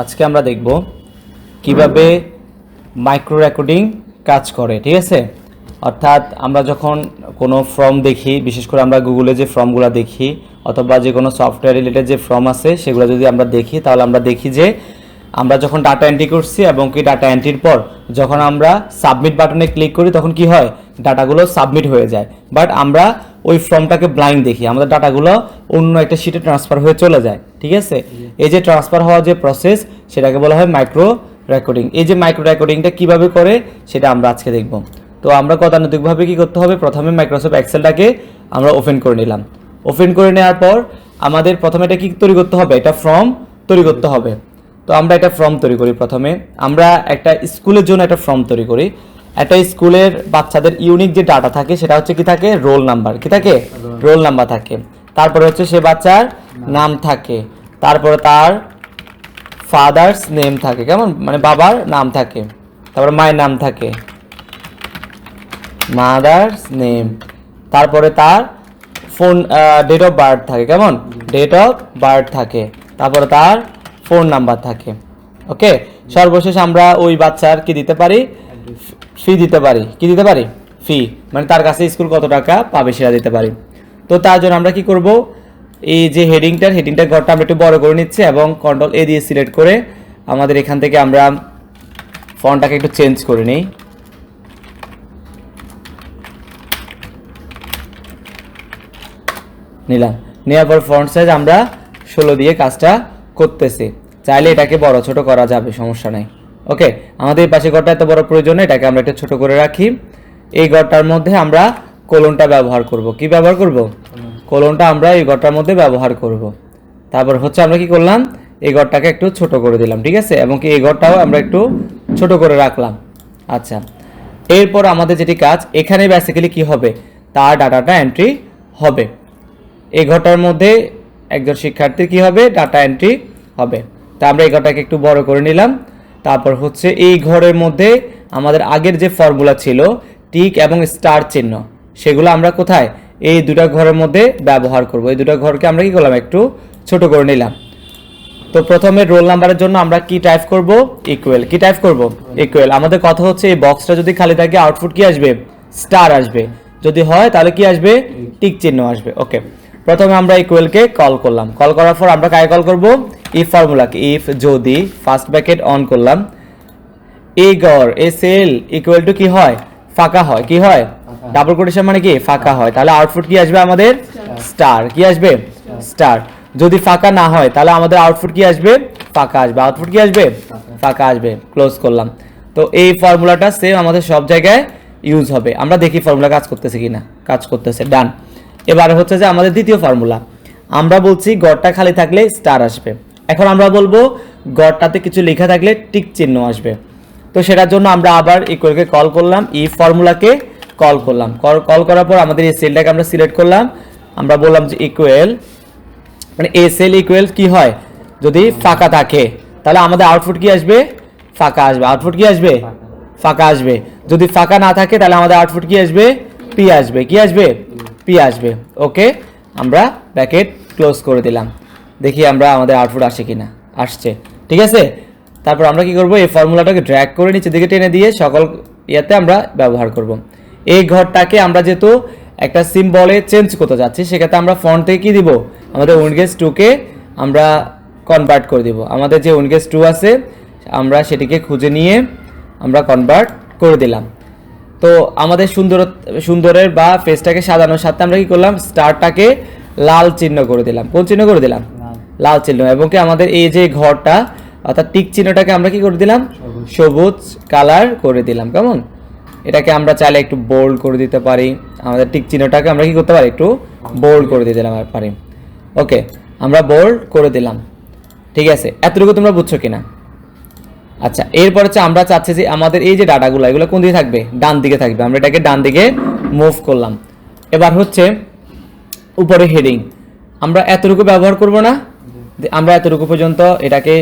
আজকে আমরা দেখব কীভাবে মাইক্রো রেকর্ডিং কাজ করে, ঠিক আছে? অর্থাৎ আমরা যখন কোনো ফর্ম দেখি, বিশেষ করে আমরা গুগলে যে ফর্মগুলো দেখি, অথবা যে কোনো সফটওয়্যার রিলেটেড যে ফর্ম আছে, সেগুলো যদি আমরা দেখি, তাহলে আমরা দেখি যে আমরা যখন ডাটা এন্ট্রি করছি এবং কি ডাটা এন্ট্রির পর যখন আমরা সাবমিট বাটনে ক্লিক করি, তখন কি হয়? ডাটাগুলো সাবমিট হয়ে যায়। বাট আমরা ওই ফর্মটাকে ব্লাইন্ড দেখি, আমাদের ডাটাগুলো অন্য একটা শিটে ট্রান্সফার হয়ে চলে যায়, ঠিক আছে? এই যে ট্রান্সফার হওয়ার যে প্রসেস সেটাকে বলা হয় মাইক্রো রেকর্ডিং এই যে মাইক্রো রেকর্ডিংটা কীভাবে করে, সেটা আমরা আজকে দেখব। তো আমরা গতানুতিকভাবে কি করতে হবে? প্রথমে মাইক্রোসফট এক্সেলটাকে আমরা ওপেন করে নিলাম। ওপেন করে নেওয়ার পর আমাদের প্রথমে এটা কি তৈরি করতে হবে? এটা ফর্ম তৈরি করতে হবে। তো আমরা একটা ফর্ম তৈরি করি প্রথমে। আমরা একটা স্কুলের জন্য একটা ফর্ম তৈরি করি। একটা স্কুলের বাচ্চাদের ইউনিক যে ডাটা থাকে, সেটা হচ্ছে কি থাকে? রোল নাম্বার কি থাকে? রোল নাম্বার থাকে। তারপরে হচ্ছে সে বাচ্চার নাম থাকে। তারপরে তার ফাদার্স নেম থাকে। কেমন? মানে বাবার নাম থাকে। তারপরে মায়ের নাম থাকে। মাদার্স নেম তারপরে তার ফোন ডেট অফ বার্থ থাকে। কেমন? ডেট অফ বার্থ থাকে। তারপরে তার ফোন নাম্বার থাকে। ওকে সর্বশেষ আমরা ওই বাচ্চার কি দিতে পারি? ফি দিতে পারি। কি দিতে পারি? ফি মানে তার কাছে স্কুল কত টাকা পাবে সেটা দিতে পারি। তো তার জন্য আমরা কি করব? এই যে হেডিংটার হেডিংটার ঘরটা আমরা একটু বড় করে নিচ্ছি এবং কন্ট্রোল এ দিয়ে সিলেক্ট করে আমাদের এখান থেকে আমরা ফন্টটাকে একটু চেঞ্জ করে নিই। নিলাম। নেওয়ার পর ফ্রন্ট সাইজ আমরা ষোলো দিয়ে কাজটা করতেছি। চাইলে এটাকে বড় ছোট করা যাবে, সমস্যা নাই। ওকে আমাদের পাশে ঘরটা এত বড় প্রয়োজন, এটাকে আমরা একটু ছোট করে রাখি। এই ঘরটার মধ্যে আমরা কোলনটা ব্যবহার করব। কি ব্যবহার করব? কোলনটা আমরা এই ঘরটার মধ্যে ব্যবহার করব। তারপর হচ্ছে আমরা কি করলাম? এই ঘরটাকে একটু ছোট করে দিলাম, ঠিক আছে? এবং কি এই ঘরটাও আমরা একটু ছোট করে রাখলাম। আচ্ছা এরপর আমাদের যেটি কাজ, এখানে বেসিক্যালি কি হবে? তার ডাটাটা এন্ট্রি হবে। এই ঘরটার মধ্যে একজন শিক্ষার্থীর কি হবে? ডাটা এন্ট্রি হবে। তা আমরা এই ঘরটাকে একটু বড় করে নিলাম। তারপর হচ্ছে এই ঘরের মধ্যে আমাদের আগের যে ফর্মুলা ছিল টিক এবং স্টার চিহ্ন, সেগুলো আমরা কোথায়? এই দুটা ঘরের মধ্যে ব্যবহার করব। এই দুটো ঘরকে আমরা কি করলাম? একটু ছোট করে নিলাম। তো প্রথমে রোল নাম্বারের জন্য আমরা কি টাইপ করব? ইকুয়াল কি টাইপ করব? ইকুয়েল আমাদের কথা হচ্ছে এই বক্সটা যদি খালি থাকে আউটপুট কি আসবে? স্টার আসবে। যদি হয়, তাহলে কি আসবে? টিক চিহ্ন আসবে। ওকে প্রথমে আমরা ইকুয়েলকে কল করলাম। কল করার পর আমরা কাকে কল করব? ইফ ফর্মুলাকে ইফ যদি ফার্স্ট ব্র্যাকেট অন করলাম এ গড় এ সেল ইকুয়াল টু কি হয়? ফাঁকা হয়। কি হয়? ডাবল কোটেশন মানে কি? ফাঁকা হয়। তাহলে আউটপুট কি আসবে আমাদের? স্টার কি আসবে? স্টার যদি ফাঁকা না হয় তাহলে আমাদের আউটপুট কি আসবে? ফাঁকা আসবে। আউটপুট কি আসবে? ফাঁকা। আসবে। ক্লোজ করলাম। তো এই ফর্মুলাটা সেম আমাদের সব জায়গায় ইউজ হবে। আমরা দেখি ফর্মুলা কাজ করতেছে কিনা। কাজ করতেছে। ডান এবার হচ্ছে যে আমাদের দ্বিতীয় ফর্মুলা আমরা বলছি গড়টা খালি থাকলে স্টার আসবে। এখন আমরা বলব গড়টাতে কিছু লেখা থাকলে টিক চিহ্ন আসবে। তো সেটার জন্য আমরা আবার ইকুয়ালকে কল করলাম ই ফর্মুলাকে কল করলাম। কল করার পর আমাদের এই সেলটাকে আমরা সিলেক্ট করলাম। আমরা বললাম যে ইকুয়াল মানে এ সেল ইকুয়াল কি হয়? যদি ফাঁকা থাকে, তাহলে আমাদের আউটপুট কি আসবে? ফাঁকা আসবে। আউটপুট কি আসবে? ফাঁকা আসবে। যদি ফাঁকা না থাকে, তাহলে আমাদের আউটপুট কি আসবে? পি আসবে। কি আসবে? পি আসবে। ওকে আমরা ব্র্যাকেট ক্লোজ করে দিলাম। দেখি আমরা আমাদের আউটপুট আসে কিনা। আসছে। ঠিক আছে? তারপর আমরা কি করব? এই ফর্মুলাটাকে ড্র্যাগ করে নিচের দিকে টেনে দিয়ে সকল ইয়াতে আমরা ব্যবহার করব। এই ঘরটাকে আমরা যেহেতু একটা সিম্বলে চেঞ্জ করতে যাচ্ছি, সেক্ষেত্রে আমরা ফন্ট থেকে কি দিব? আমাদের উইনগেজ টুকে আমরা কনভার্ট করে দিব। আমাদের যে উইনগেজ টু আছে, আমরা সেটিকে খুঁজে নিয়ে আমরা কনভার্ট করে দিলাম। তো আমাদের সুন্দর, সুন্দরের বা ফেসটাকে সাজানোর সাথে আমরা কি করলাম? স্টারটাকে লাল চিহ্ন করে দিলাম। কোন চিহ্ন করে দিলাম? লাল চিহ্ন। এবং কি আমাদের এই যে ঘরটা অর্থাৎ টিক চিহ্নটাকে আমরা কি করে দিলাম? সবুজ। কালার করে দিলাম কেমন? এটাকে আমরা চাইলে একটু বোল্ড করে দিতে পারি। আমাদের টিক চিহ্নটাকে আমরা কি করতে পারি? একটু বোল্ড করে দিতে দিলাম পারি। ওকে আমরা বোল্ড করে দিলাম। ঠিক আছে এতটুকু তোমরা বুঝছ কিনা? আচ্ছা এরপর হচ্ছে আমরা চাচ্ছি যে আমাদের এই যে ডাটাগুলো এগুলো কোন দিকে থাকবে? ডান দিকে থাকবে। আমরা এটাকে ডান দিকে মুভ করলাম। এবার হচ্ছে উপরে হেডিং আমরা এতটুকু ব্যবহার করব না। আমরা এতটুকু পর্যন্ত এটাকে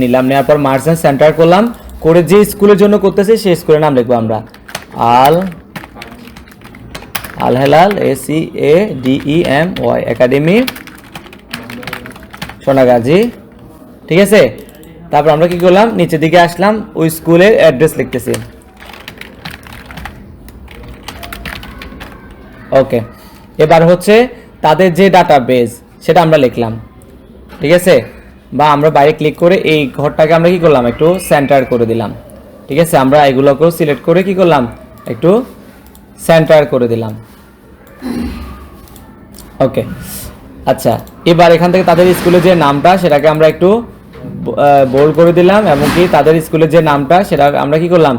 নিলাম। নেওয়ার পর মার্চেন্ট সেন্টার করলাম। করে যে স্কুলের জন্য করতেছি, সেই স্কুলের নাম লিখব আমরা। Al Al Helal A C A D E M Y academy, Sonagazi. ঠিক আছে? তারপর আমরা কি করলাম? নিচের দিকে আসলাম। ওই স্কুলের অ্যাড্রেস লিখতেছি। ওকে এবার হচ্ছে তাদের যে ডাটা বেস সেটা আমরা লিখলাম। ঠিক আছে? বা আমরা বাইরে ক্লিক করে এই ঘরটাকে আমরা কি করলাম? একটু সেন্টার করে দিলাম। ঠিক আছে? আমরা এগুলোকেও সিলেক্ট করে কি করলাম? একটু সেন্টার করে দিলাম। ওকে আচ্ছা এবার এখান থেকে তাদের স্কুলের যে নামটা, সেটাকে আমরা একটু বোল্ড করে দিলাম এবং কি তাদের স্কুলের যে নামটা, সেটা আমরা কি করলাম?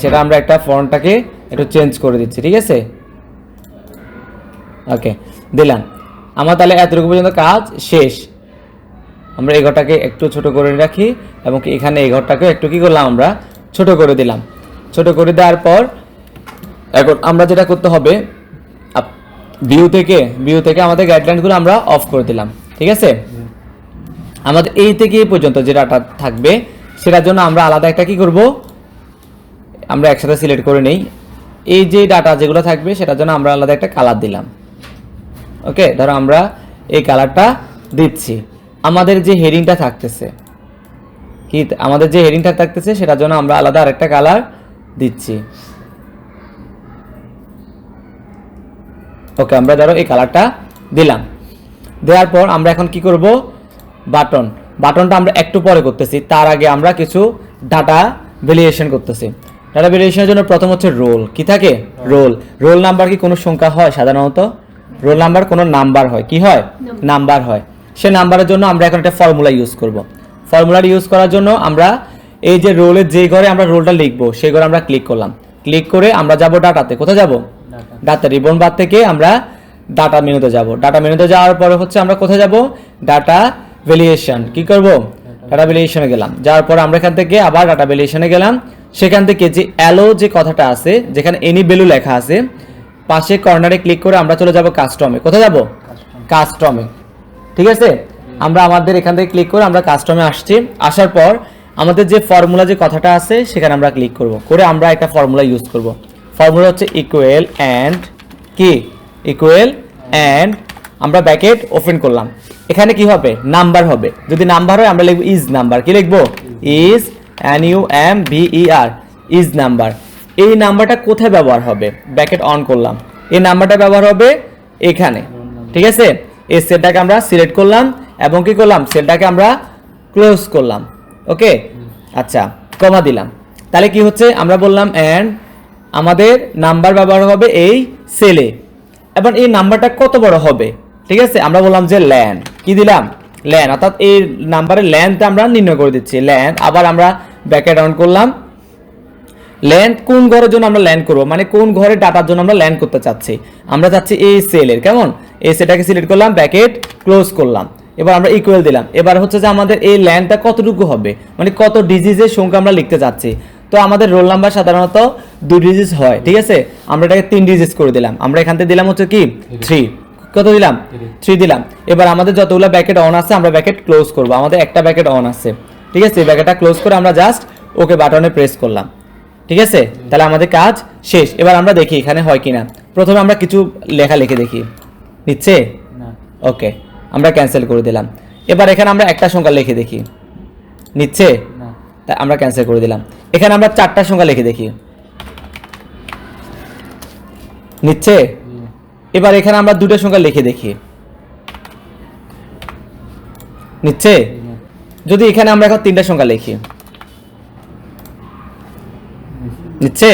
সেটা আমরা একটা ফর্মটাকে একটু চেঞ্জ করে দিচ্ছি, ঠিক আছে? ওকে দিলাম। আমার তাহলে এতটুকু পর্যন্ত কাজ শেষ। আমরা এই ঘরটাকে একটু ছোট করে রাখি এবং এখানে এই ঘরটাকে একটু কি করলাম আমরা? ছোট করে দিলাম। ছোট করে দেওয়ার পর এখন আমরা যেটা করতে হবে ভিউ থেকে ভিউ থেকে আমাদের গাইডলাইনগুলো আমরা অফ করে দিলাম। ঠিক আছে? আমাদের এই থেকে এই পর্যন্ত যে ডাটা থাকবে, সেটার জন্য আমরা আলাদা একটা কি করব? আমরা একসাথে সিলেক্ট করে নেই। এই যে ডাটা যেগুলো থাকবে, সেটার জন্য আমরা আলাদা একটা কালার দিলাম। ওকে ধরো আমরা এই কালারটা দিচ্ছি। আমাদের যে হেডিংটা থাকতেছে। কি আমাদের যে হেডিংটা থাকতেছে সেটার জন্য আমরা আলাদা আরেকটা কালার দিচ্ছি। ওকে আমরা ধরো এই কালারটা দিলাম। দেওয়ার পর আমরা এখন কি করব? বাটন বাটনটা আমরা একটু পরে করতেছি। তার আগে আমরা কিছু ডাটা ভ্যালিয়েশন করতেছি। ডাটা ভ্যালিয়েশনের জন্য প্রথম হচ্ছে রোল কি থাকে? রোল রোল নাম্বার কি কোনো সংখ্যা হয় সাধারণত? রোল নাম্বার কোনো নাম্বার হয়। কি হয়? নাম্বার হয়। সে নাম্বারের জন্য আমরা এখন একটা ফর্মুলা ইউজ করব। ফর্মুলার ইউজ করার জন্য আমরা এই যে রোলের যে ঘরে আমরা রোলটা লিখব সেই ঘরে আমরা ক্লিক করলাম। ক্লিক করে আমরা যাব ডাটাতে। কোথায় যাব? ডাটা। রিবন বার থেকে আমরা ডাটা মেনুতে যাব। ডাটা মেনুতে যাওয়ার পরে হচ্ছে আমরা কোথায় যাব? ডাটা ভ্যালিয়েশন কি করব? ডাটা ভ্যালিয়েশনে গেলাম। যাওয়ার পর আমরা এখান থেকে আবার ডাটা ভ্যালিয়েশনে গেলাম। সেখান থেকে যে অ্যালো যে কথাটা আছে যেখানে এনি ভ্যালু লেখা আছে পাশে কর্নারে ক্লিক করে আমরা চলে যাব কাস্টমে কোথায় যাব? কাস্টমে ঠিক আছে? আমরা আমাদের এখান থেকে ক্লিক করে আমরা কাস্টমে আসছি। আসার পর আমাদের যে ফর্মুলা যে কথাটা আছে, সেখানে আমরা ক্লিক করব। করে আমরা একটা ফর্মুলা ইউজ করব। ফর্মুলা হচ্ছে ইকুয়েল অ্যান্ড কি? ইকুয়েল অ্যান্ড আমরা ব্যাকেট ওপেন করলাম। এখানে কি হবে? নাম্বার হবে। যদি নাম্বার হয়, আমরা লিখব ইজ নাম্বার কি লিখব? Is N U M V E R is number এই নাম্বারটা কোথায় ব্যবহার হবে? ব্যাকেট অন করলাম। এই নাম্বারটা ব্যবহার হবে এখানে। ঠিক আছে? এই সেলটাকে আমরা সিলেক্ট করলাম এবং কি করলাম? সেলটাকে আমরা ক্লোজ করলাম। ওকে? আচ্ছা কমা দিলাম। তাহলে কি হচ্ছে? আমরা বললাম, অ্যান্ড আমাদের নাম্বার ব্যবহার হবে এই সেলে। এবার এই নাম্বারটা কত বড় হবে? ঠিক আছে? আমরা বললাম যে ল্যান। কি দিলাম? ল্যান। অর্থাৎ এই নাম্বারের ল্যানটা আমরা নির্ণয় করে দিচ্ছি। ল্যান। আবার আমরা ব্যাকে ডাউন করলাম। ল্যান্ড কোন ঘরের জন্য আমরা ল্যান্ড করব? মানে কোন ঘরে ডাটার জন্য আমরা ল্যান্ড করতে চাচ্ছি? আমরা চাচ্ছি এই সেলের। কেমন? এই সেটাকে সিলেক্ট করলাম ব্যাকেট ক্লোজ করলাম। এবার আমরা ইকুয়াল দিলাম। এবার হচ্ছে যে আমাদের এই ল্যান্ডটা কতটুকু হবে? মানে কত ডিজিজের সংখ্যা আমরা লিখতে চাচ্ছি তো আমাদের রোল নাম্বার সাধারণত দুই ডিজিজ হয় ঠিক আছে? আমরা এটাকে তিন ডিজিজ করে দিলাম। আমরা এখান থেকে দিলাম হচ্ছে কি? থ্রি কত দিলাম? থ্রি দিলাম। এবার আমাদের যতগুলো ব্যাকেট অন আছে আমরা ব্যাকেট ক্লোজ করব। আমাদের একটা ব্যাকেট অন আছে। ঠিক আছে? এই ব্যাকেটটা ক্লোজ করে আমরা জাস্ট ওকে বাটনে প্রেস করলাম। ঠিক আছে? তাহলে আমাদের কাজ শেষ। এবার আমরা দেখি এখানে হয় কিনা। প্রথমে আমরা কিছু লেখা লিখে দেখি। নিচ্ছে? ওকে আমরা ক্যান্সেল করে দিলাম। এবার এখানে আমরা একটা সংখ্যা লিখে দেখি। নিচ্ছে? তা আমরা ক্যান্সেল করে দিলাম। এখানে আমরা চারটা সংখ্যা লিখে দেখি। নিচ্ছে? এবার এখানে আমরা দুটো সংখ্যা লিখে দেখি। নিচ্ছে? যদি এখানে আমরা এখন তিনটা সংখ্যা লিখি। নিচ্ছে।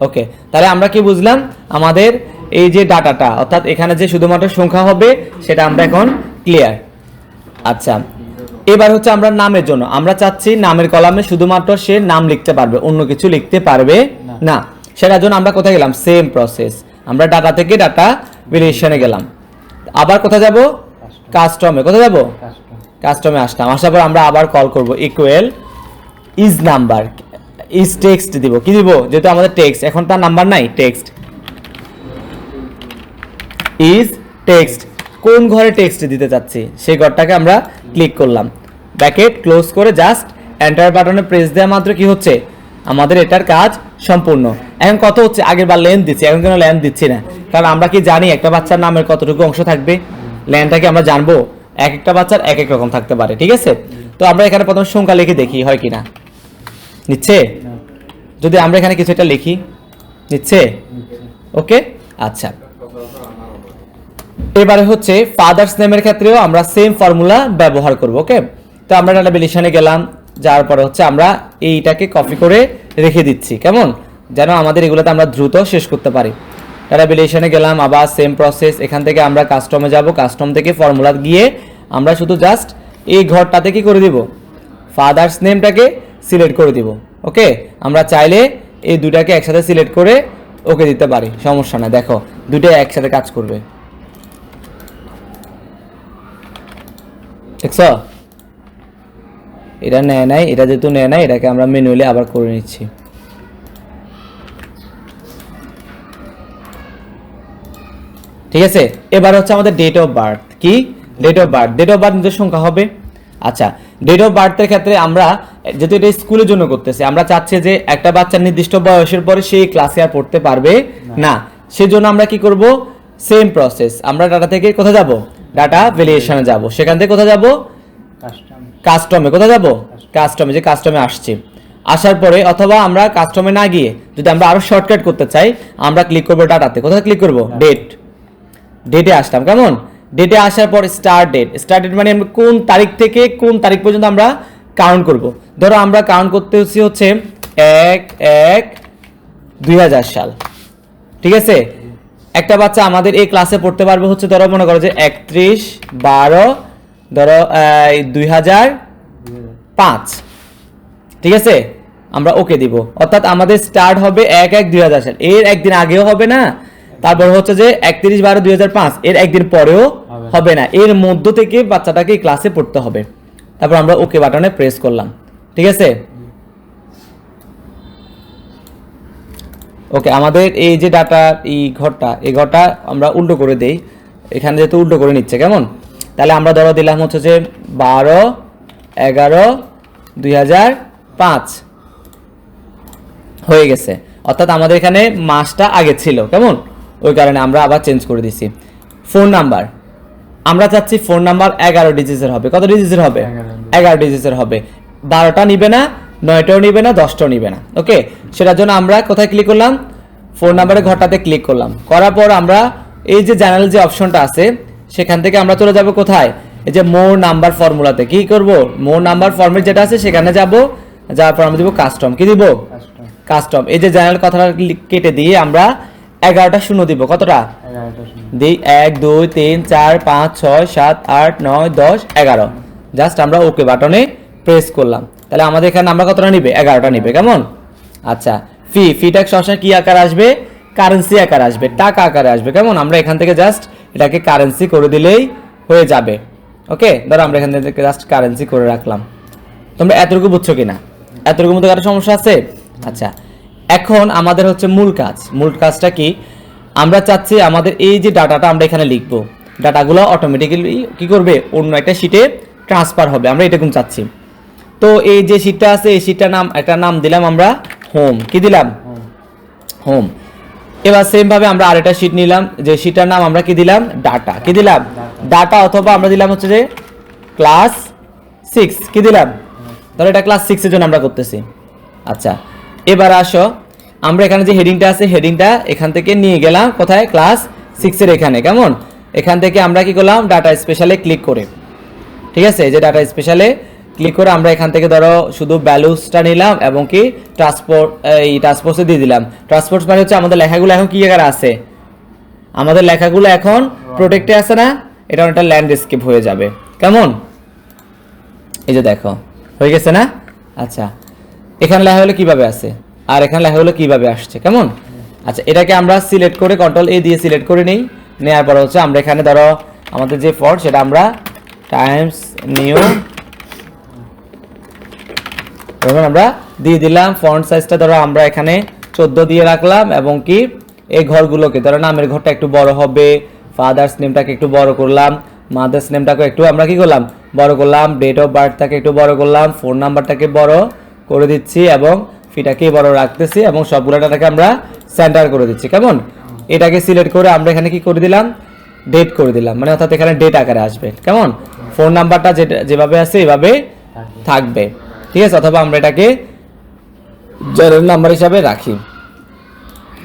ওকে তাহলে আমরা কি বুঝলাম? আমাদের এই যে ডাটাটা অর্থাৎ এখানে যে শুধুমাত্র সংখ্যা হবে সেটা আমরা এখন ক্লিয়ার আচ্ছা এবার হচ্ছে আমরা নামের জন্য। আমরা চাচ্ছি নামের কলামে শুধুমাত্র সে নাম লিখতে পারবে অন্য কিছু লিখতে পারবে না। সেটার জন্য আমরা কোথায় গেলাম? সেম প্রসেস আমরা ডাটা থেকে ডাটা ভেরিয়েশনে গেলাম। আবার কোথায় যাব? কাস্টমে কোথায় যাব? কাস্টমে আসলাম। আসার পর আমরা আবার কল করব। Equal is number is text দিব। কি দিব? যেহেতু আমাদের টেক্সট এখন তার নাম্বার নাই টেক্সট ইজ টেক্সট কোন ঘরে টেক্সট দিতে চাচ্ছি? সেই ঘরটাকে আমরা ক্লিক করলাম। ব্যাকেট ক্লোজ করে জাস্ট এন্টার বাটনে প্রেস দেওয়া মাত্র কি হচ্ছে? আমাদের এটার কাজ সম্পূর্ণ। এখন কত হচ্ছে? আগের বার লেন্থ দিচ্ছি এখন কেন লেন্থ দিচ্ছি না। কারণ আমরা কি জানি একটা বাচ্চার নামের কতটুকু অংশ থাকবে? ল্যান্ডটাকে আমরা জানব। এক একটা বাচ্চার এক এক রকম থাকতে পারে ঠিক আছে? তো আমরা এখানে প্রথম সংখ্যা লিখে দেখি হয় কিনা? নিচ্ছে? যদি আমরা এখানে কিছু একটা লিখি নিচ্ছে? ওকে আচ্ছা। এবারে হচ্ছে ফাদার্স নেমের ক্ষেত্রেও আমরা সেম ফর্মুলা ব্যবহার করব ওকে তো আমরা ডাটাবেলিশনে গেলাম যাওয়ার পরে হচ্ছে আমরা এইটাকে কপি করে রেখে দিচ্ছি, কেমন? যেন আমাদের এগুলোতে আমরা দ্রুত শেষ করতে পারি। ডাটাবেলিশনে গেলাম, আবার সেম প্রসেস এখান থেকে আমরা কাস্টমে যাব কাস্টম থেকে ফর্মুলা গিয়ে আমরা শুধু জাস্ট এই ঘরটাতে কি করে দিব? ফাদার্স নেমটাকে সিলেক্ট করে দিব ওকে আমরা চাইলে এই দুটাকে একসাথে সিলেক্ট করে ওকে দিতে পারি, সমস্যা না দেখো দুটাই একসাথে কাজ করবে। দেখছ? এটা নেয় নাই এটা যেহেতু নেয় নাই এটাকে আমরা ম্যানুয়ালি আবার করে নিচ্ছি। ঠিক আছে? এবার হচ্ছে আমাদের ডেট অফ বার্থ কি? Date of birth date of birth নিজের সংখ্যা হবে? আচ্ছা ডেট অফ বার্থের ক্ষেত্রে আমরা যেহেতু এটা স্কুলের জন্য করতেছি আমরা চাচ্ছি যে একটা বাচ্চার নির্দিষ্ট বয়সের পরে সেই ক্লাসে আর পড়তে পারবে না। সেজন্য আমরা কি করব? সেম প্রসেস আমরা ডাটা থেকে কোথায় যাব? ডাটা ভ্যালিয়েশনে যাব। সেখান থেকে কোথায় যাব? কাস্টম কাস্টমে কোথায় যাব? কাস্টমে যে কাস্টমে আসছি। আসার পরে অথবা আমরা কাস্টমে না গিয়ে যদি আমরা আরও শর্টকাট করতে চাই আমরা ক্লিক করব ডাটাতে কোথায় ক্লিক করব? ডেট ডেটে আসলাম। কেমন? ডেটে আসার পর স্টার্ট ডেট স্টার্ট ডেট মানে আমরা কোন তারিখ থেকে কোন তারিখ পর্যন্ত আমরা কাউন্ট করব? ধরো আমরা কাউন্ট করতে হচ্ছে হচ্ছে এক এক দুই হাজার সাল। ঠিক আছে? একটা বাচ্চা আমাদের এই ক্লাসে পড়তে পারবে হচ্ছে ধরো মনে করো যে একত্রিশ বারো ধরো দুই হাজার পাঁচ। ঠিক আছে? আমরা ওকে দিব। অর্থাৎ আমাদের স্টার্ট হবে এক এক দুই হাজার সাল। এর একদিন আগেও হবে না তারপর হচ্ছে যে একত্রিশ বারো দুই হাজার পাঁচ এর একদিন পরেও হবে। না। এর মধ্য থেকে বাচ্চাটাকে ক্লাসে পড়তে হবে। তারপর আমরা ওকে বাটনে প্রেস করলাম। ঠিক আছে? ওকে আমাদের এই যে ডাটা এই ঘরটা এই ঘরটা আমরা উল্টো করে দেই। এখানে যেহেতু উল্টো করে নিচ্ছে কেমন? তাহলে আমরা ধরো দিলাম হচ্ছে যে বারো এগারো দুই হাজার পাঁচ। হয়ে গেছে। অর্থাৎ আমাদের এখানে মাসটা আগে ছিল কেমন? ওই কারণে আমরা আবার চেঞ্জ করে দিছি। ফোন নাম্বার আমরা চাচ্ছি ফোন নাম্বার এগারো ডিজিটের হবে। কত ডিজিটের হবে? এগারো। ডিজিটের হবে। বারোটা নিবে না নয়টাও নিবে না দশটাও নিবে না। ওকে সেটার জন্য আমরা কোথায় ক্লিক করলাম? ফোন নাম্বারে ঘরটাতে ক্লিক করলাম। করার পর আমরা এই যে চ্যানেল যে অপশনটা আছে সেখান থেকে আমরা চলে যাব কোথায়? এই যে মোর নাম্বার ফর্মুলাতে কি করব? মোর নাম্বার ফর্মেট যেটা আছে সেখানে যাব। যাওয়ার পর আমরা দিব কাস্টম কি দিব? কাস্টম এই যে চ্যানেল কথাটা কেটে দিয়ে আমরা এগারোটা শূন্য দিব। কতটা? দিই এক দুই তিন চার পাঁচ ছয় সাত আট নয় দশ এগারো। জাস্ট আমরা ওকে বাটনে প্রেস করলাম। তাহলে আমাদের এখানে আমরা কতটা নিবে? এগারোটা নিবে, কেমন? আচ্ছা ফি ফিটা সবসময় কি আকার আসবে? কারেন্সি আকার আসবে, টাকা আকারে আসবে, কেমন? আমরা এখান থেকে জাস্ট এটাকে কারেন্সি করে দিলেই হয়ে যাবে। ওকে ধরো আমরা এখান থেকে জাস্ট কারেন্সি করে রাখলাম। তোমরা এতটুকু বুঝছ কিনা? এতটুকু মধ্যে কারও সমস্যা আছে? আচ্ছা এখন আমাদের হচ্ছে মূল কাজ। মূল কাজটা কি? আমরা চাচ্ছি আমাদের এই যে ডাটাটা আমরা এখানে লিখব। ডাটাগুলো অটোমেটিক্যালি কি করবে? অন্য একটা শিটে ট্রান্সফার হবে। আমরা এরকম চাচ্ছি। তো এই যে শিটটা আছে, এই শিটটার নাম, একটা নাম দিলাম আমরা হোম কি দিলাম? হোম এবার সেম ভাবে আমরা আরেকটা শিট নিলাম, যে শিটটার নাম আমরা কি দিলাম? ডাটা কি দিলাম? ডাটা অথবা আমরা দিলাম হচ্ছে যে ক্লাস সিক্স কি দিলাম? ধরো এটা ক্লাস সিক্সের জন্য আমরা করতেছি। আচ্ছা এবার আসো। আমরা এখানে যে হেডিংটা আছে হেডিংটা এখান থেকে নিয়ে গেলাম, কোথায়? ক্লাস সিক্সের এখানে, কেমন? এখান থেকে আমরা কি করলাম? ডাটা স্পেশালে ক্লিক করে। ঠিক আছে? যে ডাটা স্পেশালে ক্লিক করে আমরা এখান থেকে ধরো শুধু ভ্যালুসটা নিলাম এবং কি ট্রান্সপোর্ট এই ট্রান্সপোর্টে দিয়ে দিলাম। ট্রান্সপোর্ট মানে হচ্ছে আমাদের লেখাগুলো এখন কী জায়গায় আছে? আমাদের লেখাগুলো এখন প্রোটেক্টে আছে না? এটা অনেকটা ল্যান্ডস্কেপ হয়ে যাবে। কেমন? এই যে দেখো, হয়ে গেছে না? আচ্ছা এখানে লেখাগুলো কীভাবে আছে? আর এখানে লেখাগুলো কীভাবে আসছে, কেমন? আচ্ছা এটাকে আমরা সিলেক্ট করে কন্ট্রোল এ দিয়ে সিলেক্ট করে নিই। নেওয়ার পর হচ্ছে আমরা এখানে ধরো আমাদের যে ফন্ট সেটা আমরা টাইমস নিউ এবং আমরা দিয়ে দিলাম ফন্ট সাইজটা ধরো আমরা এখানে চোদ্দ দিয়ে রাখলাম এবং কি এই ঘরগুলোকে ধরো নামের ঘরটা একটু বড় হবে ফাদার্স নেমটাকে একটু বড় করলাম মাদার্স নেমটাকে একটু আমরা কি করলাম বড় করলাম ডেট অফ বার্থটাকে একটু বড় করলাম ফোন নাম্বারটাকে বড় করে দিচ্ছি এবং ফিটাকে বড় রাখতেছি এবং সবগুলো ডাটাকে আমরা সেন্টার করে দিচ্ছি। কেমন? এটাকে সিলেক্ট করে আমরা এখানে কি করে দিলাম? ডেট করে দিলাম। মানে অর্থাৎ এখানে ডেট আকারে আসবে। কেমন? ফোন নাম্বারটা যেটা যেভাবে আছে এভাবে থাকবে। ঠিক আছে? অথবা আমরা এটাকে জয়ের নাম্বার হিসাবে রাখি।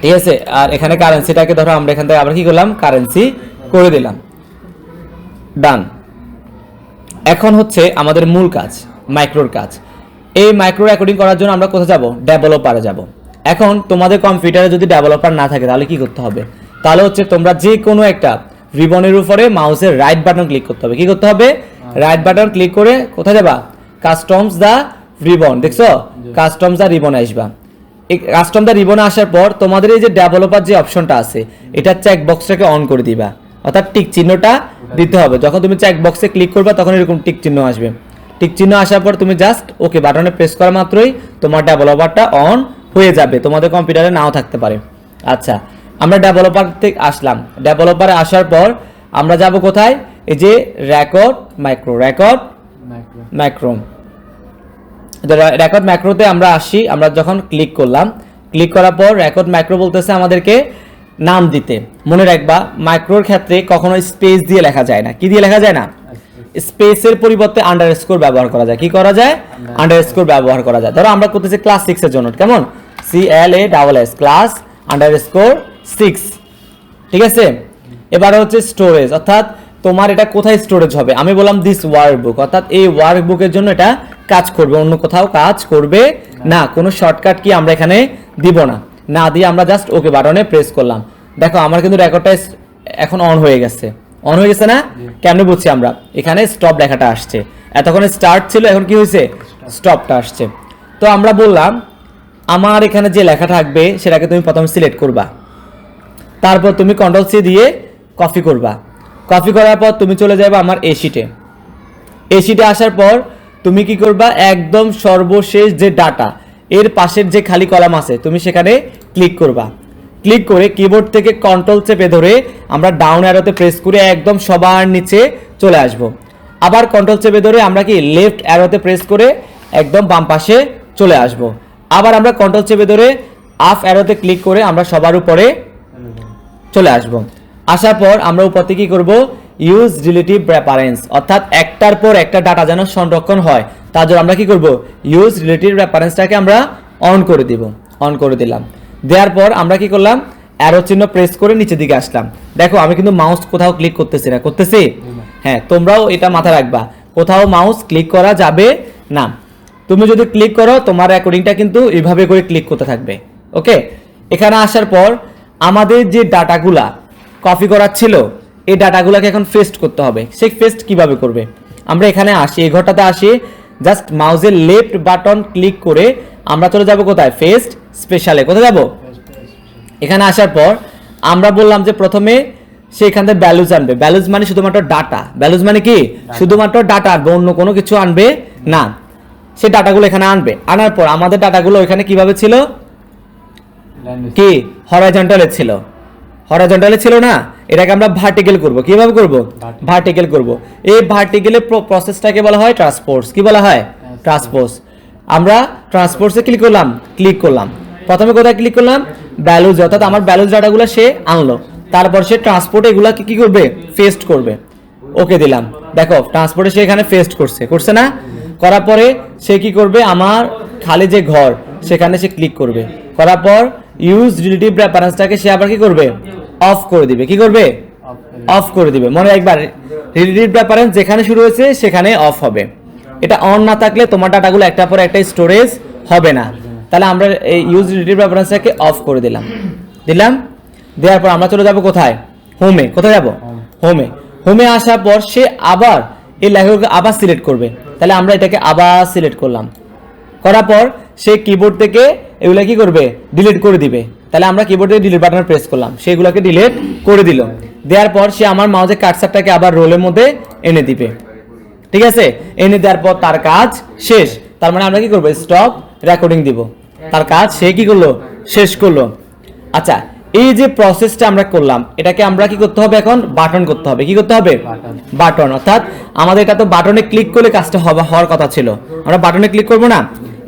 ঠিক আছে? আর এখানে কারেন্সিটাকে ধরো, আমরা এখান থেকে আবার কি করলাম? কারেন্সি করে দিলাম। ডান এখন হচ্ছে আমাদের মূল কাজ মাইক্রোর কাজ। এই মাইক্রো রেকর্ডিং করার জন্য আমরা কোথায় যাব? ডেভেলপারে যাব। এখন তোমাদের কম্পিউটারে যদি ডেভেলপার না থাকে, তাহলে কি করতে হবে? তাহলে হচ্ছে তোমরা যে কোনো একটা রিবনের উপরে মাউসের রাইট বাটন ক্লিক করতে হবে। কি করতে হবে? রাইট বাটন ক্লিক করে কোথায় যাবা? কাস্টমস দা রিবন দেখছ? কাস্টমস দা রিবন আসবা। এই কাস্টম দা রিবনে আসার পর তোমাদের এই যে ডেভেলপার যে অপশনটা আছে এটা চেক বক্সটাকে অন করে দিবা। অর্থাৎ টিক চিহ্নটা দিতে হবে। যখন তুমি চেক বক্সে ক্লিক করবে তখন এরকম টিক চিহ্ন আসবে। টিক চিহ্ন আসার পর তুমি জাস্ট ওকে বাটনে প্রেস করা মাত্রই তোমার ডেভেলপারটা অন হয়ে যাবে। তোমাদের কম্পিউটারে নাও থাকতে পারে। আচ্ছা আমরা ডেভেলপার থেকে আসলাম। ডেভেলপারে আসার পর আমরা যাব কোথায়? এই যে record micro record macro record ম্যাক্রোতে আমরা আসি, আমরা যখন ক্লিক করলাম ক্লিক করার পর রেকর্ড ম্যাক্রো বলতেছে আমাদেরকে নাম দিতে। মনে রাখবা মাইক্রোর ক্ষেত্রে কখনো স্পেস দিয়ে লেখা যায় না। কি দিয়ে লেখা যায় না? স্পেসের পরিবর্তে আন্ডারস্কোর ব্যবহার করা যায়। কি করা যায়? আন্ডারস্কোর ব্যবহার করা যায়। ধরো আমরা করতেছি ক্লাস সিক্স এর জন্য, কেমন? C L A double S class underscore six ঠিক আছে? এবারে হচ্ছে স্টোরেজ অর্থাৎ তোমার এটা কোথায় স্টোরেজ হবে? আমি বললাম দিস ওয়ার্ক বুক অর্থাৎ এই ওয়ার্ক বুকের জন্য এটা কাজ করবে অন্য কোথাও কাজ করবে না। কোনো শর্টকাট কি আমরা এখানে দিব না। না দিয়ে আমরা জাস্ট ওকে বাটনে প্রেস করলাম। দেখো আমার কিন্তু রেকর্ডটা এখন অন হয়ে গেছে। অন হয়ে গেছে না? কেমনে বুঝছি আমরা? এখানে স্টপ লেখাটা আসছে। এতক্ষণ স্টার্ট ছিল এখন কি হয়েছে? স্টপটা আসছে। তো আমরা বললাম আমার এখানে যে লেখা থাকবে সেটাকে তুমি প্রথমে সিলেক্ট করবা। তারপর তুমি কন্ট্রোল সি দিয়ে কপি করবা। কপি করার পর তুমি চলে যাবে আমার এ। শিটে এ শিটে আসার পর তুমি কি করবা? একদম সর্বশেষ যে ডাটা, এর পাশের যে খালি কলাম আছে, তুমি সেখানে ক্লিক করবা। ক্লিক করে কিবোর্ড থেকে কন্ট্রোল চেপে ধরে আমরা ডাউন অ্যারোতে প্রেস করে একদম সবার নিচে চলে আসব। আবার কন্ট্রোল চেপে ধরে আমরা কি লেফট অ্যারোতে প্রেস করে একদম বাম পাশে চলে আসব। আবার আমরা কন্ট্রোল চেপে ধরে আফ অ্যারোতে ক্লিক করে আমরা সবার উপরে চলে আসব। আসার পর আমরা উপর কি করব? ইউজ রিলেটিভ রেফারেন্স অর্থাৎ একটার পর একটা ডাটা যেন সংরক্ষণ হয়। তার জন্য আমরা কি করব? ইউজ রিলেটিভ রেফারেন্সটাকে আমরা অন করে দিব অন করে দিলাম। দেওয়ার পর আমরা কি করলাম? অ্যারো চিহ্ন প্রেস করে নিচের দিকে আসলাম। দেখো, আমি কিন্তু মাউস কোথাও ক্লিক করতেছি না, করতেছি? হ্যাঁ তোমরাও এটা মাথায় রাখবা। কোথাও মাউস ক্লিক করা যাবে না। তুমি যদি ক্লিক করো, তোমার রেকর্ডিংটা কিন্তু এভাবে করে ক্লিক করতে থাকবে। ওকে এখানে আসার পর আমাদের যে ডাটাগুলা কপি করার ছিল এই ডাটাগুলোকে এখন ফেস্ট করতে হবে। সে ফেস্ট কীভাবে করবে? আমরা এখানে আসি এই ঘরটাতে আসি। জাস্ট মাউজের লেফট বাটন ক্লিক করে আমরা চলে যাব কোথায়? ফেস্ট স্পেশালে কোথায় যাব? এখানে আসার পর আমরা বললাম যে প্রথমে সে এখান থেকে ভ্যালুজ আনবে। ভ্যালুজ মানে শুধুমাত্র ডাটা ভ্যালুজ মানে কি? শুধুমাত্র ডাটা আনবে অন্য কোনো কিছু আনবে না। সে ডাটাগুলো এখানে আনবে। আনার পর আমাদের ডাটাগুলো এখানে কীভাবে ছিল? কি? হরাইজন্টালে ছিল। হরাইজন্টালে ছিল না? এটাকে আমরা ভার্টিক্যাল করব। কীভাবে করব? ভার্টিক্যাল করব। এই ভার্টিক্যালের প্রসেসটাকে বলা হয় ট্রান্সপোর্টস কি বলা হয়? ট্রান্সপোর্টস আমরা ট্রান্সপোর্টসে ক্লিক করলাম। ক্লিক করলাম। প্রথমে কোথায় ক্লিক করলাম? ভ্যালুজ অর্থাৎ আমার ভ্যালুজ ডাটাগুলো সে আনলো। তারপর সে ট্রান্সপোর্ট এগুলাকে কি করবে? ফেস্ট করবে। ওকে দিলাম। দেখো ট্রান্সপোর্টে সে এখানে ফেস্ট করছে। করছে না? করার পরে সে কি করবে? আমার খালি যে ঘর সেখানে সে ক্লিক করবে। করার পর ইউজ রিলেটিভ রেফারেন্সটাকে সে আবার কি করবে? অফ করে দিবে। কি করবে? অফ করে দিবে। মনে একবার রিলেটিভ রেফারেন্স যেখানে শুরু হয়েছে সেখানে অফ হবে। এটা অন না থাকলে তোমার ডাটাগুলো একটা পর একটা স্টোরেজ হবে না। তাহলে আমরা এই ইউজ রিলেটিভ রেফারেন্সটাকে অফ করে দিলাম। দিলাম? দেওয়ার পর আমরা চলে যাব কোথায়? হোমে কোথায় যাব? হোমে হোমে আসার পর সে আবার এই লেখাগুলোকে আবার সিলেক্ট করবে। তাহলে আমরা এটাকে আবার সিলেক্ট করলাম। করার পর সে কিবোর্ড থেকে এগুলো কি করবে? ডিলিট করে দিবে। তাহলে আমরা কিবোর্ডে ডিলিট বাটন প্রেস করলাম। সেগুলোকে ডিলিট করে দিল। দেওয়ার পর সে আমার মাউসের কাটসারটাকে আবার রোলের মধ্যে এনে দিবে। ঠিক আছে? এনে দেওয়ার পর তার কাজ শেষ। তার মানে আমরা কি করব? স্টপ রেকর্ডিং দিব। তার কাজ সে কি করল? শেষ করল। আচ্ছা এই যে প্রসেসটা আমরা করলাম এটাকে আমরা কি করতে হবে এখন? বাটন করতে হবে। কি করতে হবে? বাটন অর্থাৎ আমাদের এটা তো বাটনে ক্লিক করলে কাজটা হওয়া হওয়ার কথা ছিল। আমরা বাটনে ক্লিক করব না?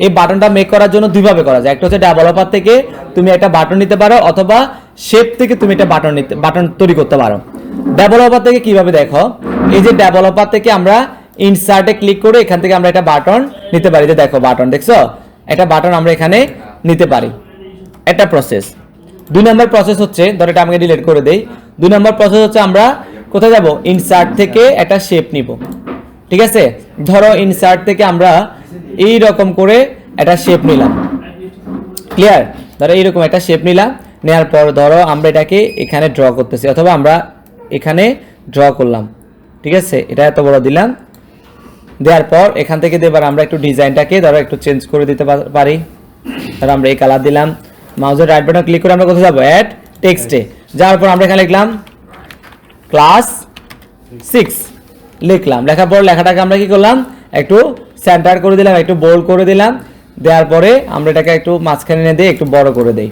এই বাটনটা মেক করার জন্য দুইভাবে করা যায়। একটা হচ্ছে ডেভেলপার থেকে তুমি একটা বাটন নিতে পারো, অথবা শেপ থেকে তুমি একটা বাটন নিতে বাটন তৈরি করতে পারো। ডেভেলপার থেকে কীভাবে দেখো? এই যে ডেভেলপার থেকে আমরা ইনসার্টে ক্লিক করে এখান থেকে আমরা একটা বাটন নিতে পারি। যে দেখো বাটন দেখছ? একটা বাটন আমরা এখানে নিতে পারি। একটা প্রসেস দুই নম্বর প্রসেস হচ্ছে, ধর এটা আমাকে ডিলিট করে দেই। দুই নম্বর প্রসেস হচ্ছে আমরা কোথায় যাব? ইনসার্ট থেকে একটা শেপ নিব। ঠিক আছে? ধরো ইনসার্ট থেকে আমরা এই রকম করে একটা শেপ নিলাম। ক্লিয়ার ধরো এইরকম একটা শেপ নিলাম নেওয়ার পর ধরো আমরা এটাকে এখানে ড্র করতেছি, অথবা আমরা এখানে ড্র করলাম। ঠিক আছে? এটা এত বড় দিলাম। দেওয়ার পর এখান থেকে এবার আমরা একটু ডিজাইনটাকে ধরো একটু চেঞ্জ করে দিতে পারি। ধরো আমরা এই কালার দিলাম। মাউজের রাইট বাটন ক্লিক করে আমরা কোথায় যাব? অ্যাড টেক্সটে যাওয়ার পর আমরা এখানে লিখলাম ক্লাস সিক্স লিখলাম। লেখার পর লেখাটাকে আমরা কি করলাম? একটু সেন্টার করে দিলাম একটু বোল্ড করে দিলাম। দেওয়ার পরে আমরা এটাকে একটু মাঝখানে এনে দিয়ে একটু বড় করে দেই।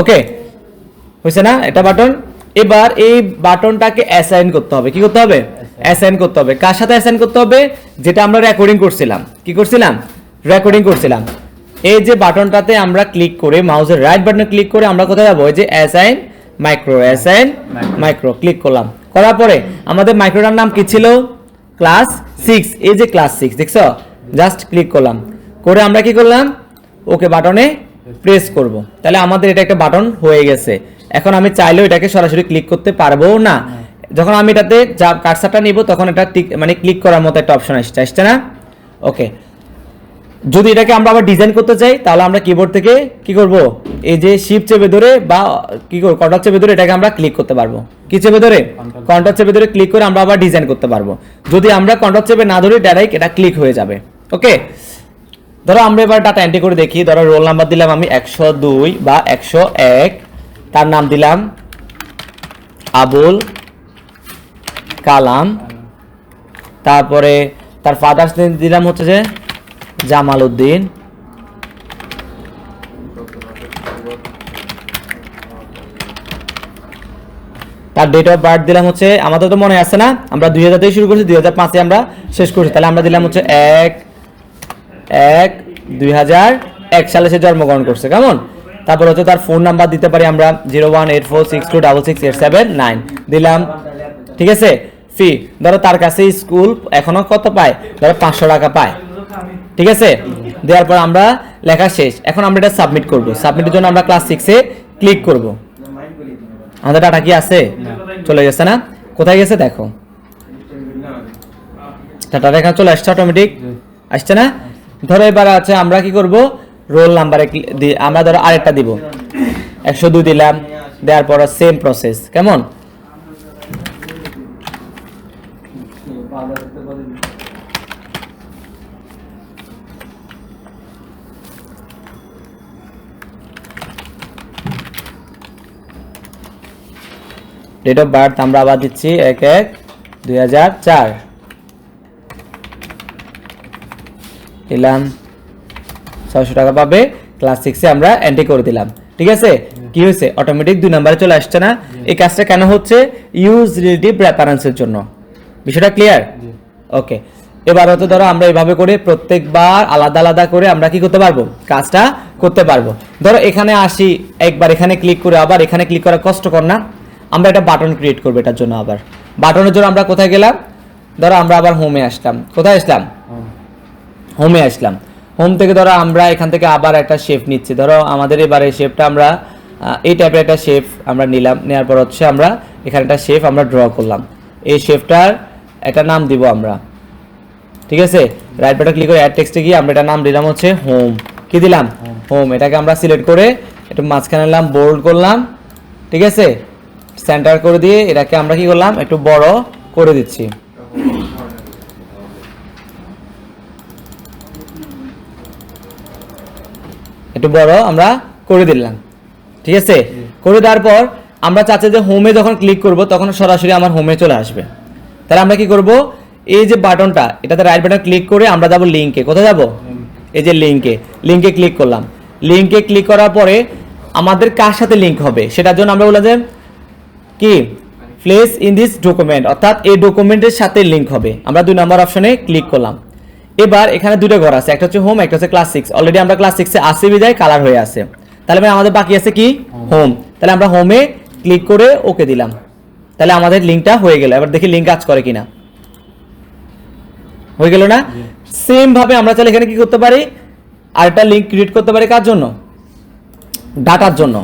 ওকে হয়েছে না? এটা বাটন এবার এই বাটনটাকে অ্যাসাইন করতে হবে। কি করতে হবে? অ্যাসাইন করতে হবে। কার সাথে অ্যাসাইন করতে হবে? যেটা আমরা রেকর্ডিং করছিলাম। কি করছিলাম? রেকর্ডিং করছিলাম। এই যে বাটনটাতে আমরা ক্লিক করে মাউসের রাইট বাটনে ক্লিক করে আমরা কোথায় যাব? ওই যে assign micro assign micro click করলাম। করার পরে আমাদের মাইক্রোটার নাম কি ছিল? ক্লাস সিক্স এই যে ক্লাস সিক্স দেখছ? জাস্ট ক্লিক করলাম। করে আমরা কি করলাম? ওকে বাটনে প্রেস করব। তাহলে আমাদের এটা একটা বাটন হয়ে গেছে। এখন আমি চাইলেও এটাকে সরাসরি ক্লিক করতে পারব না। যখন আমি এটাতে যা কার্সারটা নিব, তখন এটা মানে ক্লিক করার মতো একটা অপশন আসছে। আসছে না? ওকে যদি এটাকে আমরা আবার ডিজাইন করতে চাই তাহলে আমরা কিবোর্ড থেকে কি করব? এই যে শিপ চেপে ধরে বা কি করব? কন্ট্রোল চেপে ধরে এটাকে আমরা ক্লিক করতে পারব। কি চেপে ধরে? কন্ট্রোল চেপে ধরে ক্লিক করে আমরা আবার ডিজাইন করতে পারব। যদি আমরা কন্ট্রোল চেপে না ধরে ডাইরেক্ট এটা ক্লিক হয়ে যাবে। ওকে ধরো আমরা এবার ডাটা এন্ট্রি করে দেখি। ধরো রোল নাম্বার দিলাম আমি একশো দুই বা একশো এক। তার নাম দিলাম আবুল কালাম। তারপরে তার ফাদার্স নেম দিলাম হচ্ছে যে জামাল উদ্দিন। তার ডেট অফ বার্থ দিলাম হচ্ছে, আমাদের তো মনে আছে না? আমরা দুই হাজার থেকে শুরু করছি, দুই হাজার পাঁচে আমরা শেষ করছি। তাহলে আমরা দিলাম হচ্ছে এক এক, দুই হাজার এক সালে সে জন্মগ্রহণ করছে। কেমন? তারপর হচ্ছে তার ফোন নাম্বার দিতে পারি আমরা zero one eight four six two double six eight seven nine দিলাম, ঠিক আছে? ফি ধরো তার কাছে স্কুল এখনও কত পায়? ধরো পাঁচশো টাকা পায়। ঠিক আছে? দেওয়ার পর আমরা লেখা শেষ। এখন আমরা এটা সাবমিট করব। সাবমিটের জন্য আমরা ক্লাস সিক্সে ক্লিক করব। আমাদের ডাটা কি আছে? চলে গেছে না? কোথায় গেছে দেখো। ডাটাটা এখানে চলে আসছে অটোমেটিক আসছে না? ধরো এবার আছে, আমরা কি করব? রোল নাম্বারে আমরা ধরো আরেকটা দিব। একশো দুই দিলাম। দেওয়ার পর সেম প্রসেস কেমন? ডেট অফ বার্থ আমরা আবার দিচ্ছি এক এক দুই হাজার চার। দিলাম। ছয়শো টাকা পাবে। ক্লাস সিক্সে আমরা এন্ট্রি করে দিলাম। ঠিক আছে? কি হয়েছে? অটোমেটিক দুই নাম্বারে চলে আসছে না? এই কাজটা কেন হচ্ছে? ইউজ রিলেটিভ রেফারেন্সের জন্য। বিষয়টা ক্লিয়ার ওকে এবার হয়তো ধরো আমরা এভাবে করে প্রত্যেকবার আলাদা আলাদা করে আমরা কি করতে পারব? কাজটা করতে পারব। ধরো এখানে আসি একবার এখানে ক্লিক করে আবার এখানে ক্লিক করা কষ্টকর না? আমরা একটা বাটন ক্রিয়েট করব এটার জন্য আবার। বাটনের জন্য আমরা কোথায় গেলাম? ধরো আমরা আবার হোমে আসলাম। কোথায় আসলাম? হোমে আসলাম। হোম থেকে ধরো আমরা এখান থেকে আবার একটা শেপ নিচ্ছি। ধরো আমাদের এবারে শেপটা আমরা এই টাইপের একটা শেপ আমরা নিলাম। নেওয়ার পর হচ্ছে আমরা এখানে একটা শেপ আমরা ড্র করলাম। এই শেপটার একটা নাম দিব আমরা। ঠিক আছে? রাইট বাটন ক্লিক করে অ্যাড টেক্সটে গিয়ে আমরা এটা নাম দিলাম হচ্ছে হোম কি দিলাম? হোম এটাকে আমরা সিলেক্ট করে একটু মাঝখানে নিলাম বোল্ড করলাম। ঠিক আছে? সেন্টার করে দিয়ে এটাকে আমরা কি করলাম? একটু বড় করে দিচ্ছি। একটু বড় আমরা করে দিলাম। ঠিক আছে? করে দেওয়ার পর আমরা চাচ্ছি যে হোমে যখন ক্লিক করব, তখন সরাসরি আমার হোমে চলে আসবে। তাহলে আমরা কি করব? এই যে বাটনটা, এটাতে রাইট বাটন ক্লিক করে আমরা যাব লিঙ্কে কোথায় যাব? এই যে লিঙ্কে লিঙ্কে ক্লিক করলাম। লিঙ্কে ক্লিক করার পরে আমাদের কার সাথে লিঙ্ক হবে? সেটার জন্য আমরা বললাম যে কি? প্লেস ইন দিস ডকুমেন্ট অর্থাৎ এই ডকুমেন্টের সাথে লিঙ্ক হবে। আমরা দুই নম্বর অপশনে ক্লিক করলাম। এবার এখানে দুটো ঘর আছে। একটা হচ্ছে হোম একটা হচ্ছে ক্লাস সিক্স অলরেডি আমরা ক্লাস সিক্সে আসি বিদায় কালার হয়ে আছে। তাহলে ভাই আমাদের বাকি আছে কি? হোম তাহলে আমরা হোমে ক্লিক করে ওকে দিলাম। তাহলে আমাদের লিঙ্কটা হয়ে গেল। এবার দেখি লিঙ্ক কাজ করে কিনা। হয়ে গেল না? সেম ভাবে আমরা তাহলে এখানে কি করতে পারি? আরেকটা লিঙ্ক ক্রিয়েট করতে পারি কার জন্য? ডাটার জন্য।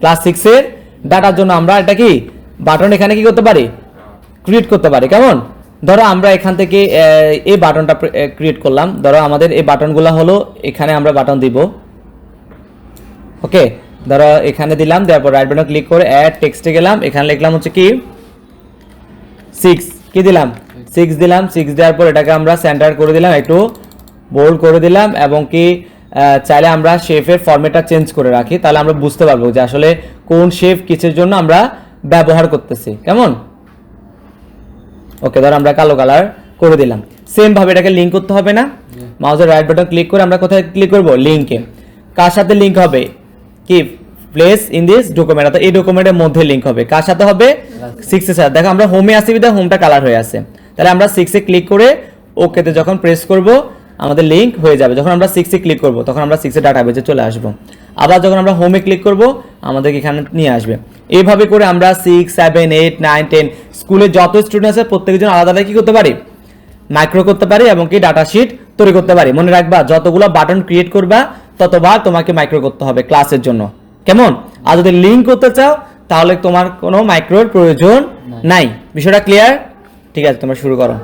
ক্লাস সিক্সের ডাটার জন্য আমরা এটা কি বাটন এখানে কি করতে পারি? ক্রিয়েট করতে পারি। কেমন? ধরো আমরা এখান থেকে এই বাটনটা ক্রিয়েট করলাম। ধরো আমাদের এই বাটনগুলো হলো, এখানে আমরা বাটন দিব। ওকে ধরো এখানে দিলাম, দেওয়ার পর রাইট বাটন ক্লিক করে অ্যাড টেক্সটে গেলাম। এখানে লিখলাম হচ্ছে কি? সিক্স কি দিলাম? সিক্স দিলাম। সিক্স দেওয়ার পর এটাকে আমরা সেন্টার করে দিলাম, একটু বোল্ড করে দিলাম এবং কি চাইলে আমরা শেফের ফরম্যাটটা চেঞ্জ করে রাখি, তাহলে আমরা বুঝতে পারব যে আসলে কোন শেফ কিসের জন্য আমরা ব্যবহার করতেছি। কেমন? ওকে ধর আমরা কালো কালার করে দিলাম। সেম ভাবে এটাকে লিংক করতে হবে না? মাউসের রাইট বাটন ক্লিক করে আমরা কোথায় ক্লিক করব? লিংকে কার সাথে লিংক হবে? কি? প্লেস ইন দিস ডকুমেন্ট অর্থাৎ এই ডকুমেন্টের মধ্যে লিংক হবে। কার সাথে হবে? সিক্স সাথে। দেখো, আমরা হোমে আসি বিধায় হোমটা কালার হয়ে আছে। তাহলে আমরা সিক্সে ক্লিক করে ওকেতে যখন প্রেস করব আমাদের লিঙ্ক হয়ে যাবে। যখন আমরা সিক্সে ক্লিক করব তখন আমরা সিক্সে ডাটা বেজে চলে আসব। আবার যখন আমরা হোমে ক্লিক করব আমাদেরকে এখানে নিয়ে আসবে। এইভাবে করে আমরা six seven eight nine ten স্কুলে যত স্টুডেন্ট আছে প্রত্যেকের জন্য আলাদা আলাদা কি করতে পারি? মাইক্রো করতে পারি এবং কি ডাটা শিট তৈরি করতে পারি। মনে রাখবা যতগুলো বাটন ক্রিয়েট করবা ততবার তোমাকে মাইক্রো করতে হবে ক্লাসের জন্য। কেমন? আর যদি লিঙ্ক করতে চাও তাহলে তোমার কোনো মাইক্রোর প্রয়োজন নাই। বিষয়টা ক্লিয়ার ঠিক আছে তোমরা শুরু করো।